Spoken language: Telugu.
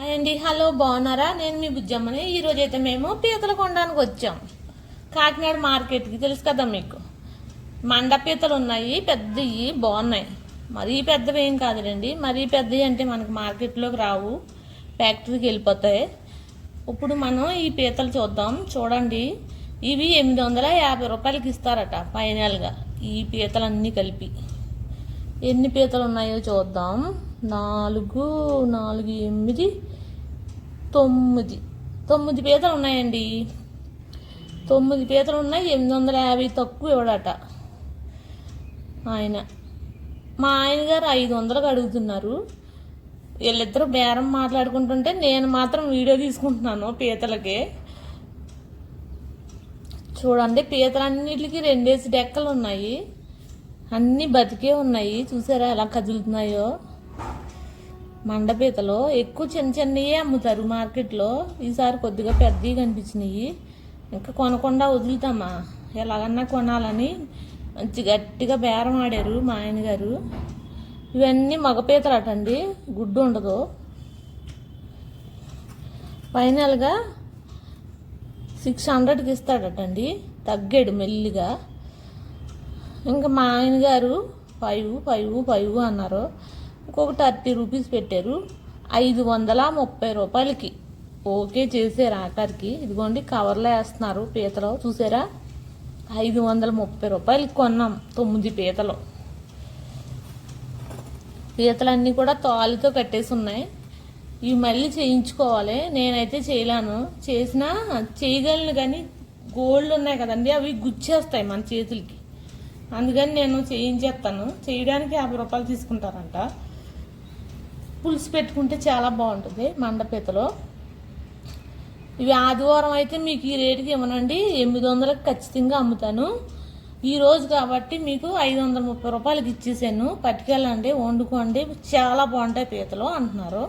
హాయ్ అండి. హలో బాగున్నారా? నేను మీ బుజ్జమ్మని. ఈరోజు అయితే మేము పీతలు కొనడానికి వచ్చాం. కాకినాడ మార్కెట్కి తెలుసు కదా మీకు? మండ పీతలు ఉన్నాయి పెద్దవి బాగున్నాయి. మరీ పెద్దవి ఏం కాదులేండి. మరీ పెద్దవి అంటే మనకు మార్కెట్లోకి రావు. ఫ్యాక్టరీకి వెళ్ళిపోతాయి. ఇప్పుడు మనం ఈ పీతలు చూద్దాం. చూడండి. ఇవి ఎనిమిది వందల యాభై రూపాయలకి ఇస్తారట ఫైనల్గా. ఈ పీతలన్నీ కలిపి. ఎన్ని పీతలు ఉన్నాయో చూద్దాం. నాలుగు నాలుగు ఎనిమిది తొమ్మిది. తొమ్మిది పీతలు ఉన్నాయండి. తొమ్మిది పీతలు ఉన్నాయి ఎనిమిది వందల యాభై తక్కువ ఇవ్వడట. ఆయన మా ఆయన గారు ఐదు వందలకు అడుగుతున్నారు. వీళ్ళిద్దరూ బేరం మాట్లాడుకుంటుంటే నేను మాత్రం వీడియో తీసుకుంటున్నాను పీతలకి. చూడండి పీతలన్నిటికి రెండేసి డెక్కలు ఉన్నాయి. అన్నీ బతికే ఉన్నాయి. చూసారా ఎలా కదులుతున్నాయో? మండపీతలు ఎక్కువ చిన్న చిన్నవి అమ్ముతారు మార్కెట్లో. ఈసారి కొద్దిగా పెద్దవి కనిపించినాయి. ఇంకా కొనకుండా వదులుతామా? ఎలాగన్నా కొనాలని మంచి గట్టిగా బేరం ఆడారు మా ఆయన గారు ఇవన్నీ మగపీతలు అటండి గుడ్డు ఉండదు. ఫైనల్గా సిక్స్ హండ్రెడ్కి ఇస్తాడటండి తగ్గాడు మెల్లిగా. ఇంకా మా ఆయన గారు ఫైవ్ ఫైవ్ ఫైవ్ అన్నారు. ఇంకొక థర్టీ రూపీస్ పెట్టారు. ఐదు వందల ముప్పై రూపాయలకి. ఓకే చేశారు ఆఖరికి. ఇదిగోండి కవర్లో వేస్తున్నారు పీతలు. చూసారా? ఐదు వందల ముప్పై రూపాయలకి కొన్నాం తొమ్మిది పీతలు. పీతలన్నీ కూడా తాలుతో కట్టేసి ఉన్నాయి. ఇవి మళ్ళీ చేయించుకోవాలి. నేనైతే చేయలేను. చేసినా చేయగలను కానీ గోల్డ్ ఉన్నాయి కదండి అవి గుచ్చేస్తాయి మన చేతులకి. అందుకని నేను చేయించేస్తాను. చేయడానికి యాభై రూపాయలు తీసుకుంటారంట. పులుసు పెట్టుకుంటే చాలా బాగుంటుంది మండపీతలో. ఇవి ఆదివారం అయితే మీకు ఈ రేటుకి ఇవ్వనండి. ఎనిమిది వందలకు ఖచ్చితంగా అమ్ముతాను. ఈ రోజు కాబట్టి మీకు ఐదు వందల ముప్పై రూపాయలకి ఇచ్చేసాను. పట్టుకెళ్ళండి వండుకోండి. చాలా బాగుంటాయి పీతలు అంటున్నారు.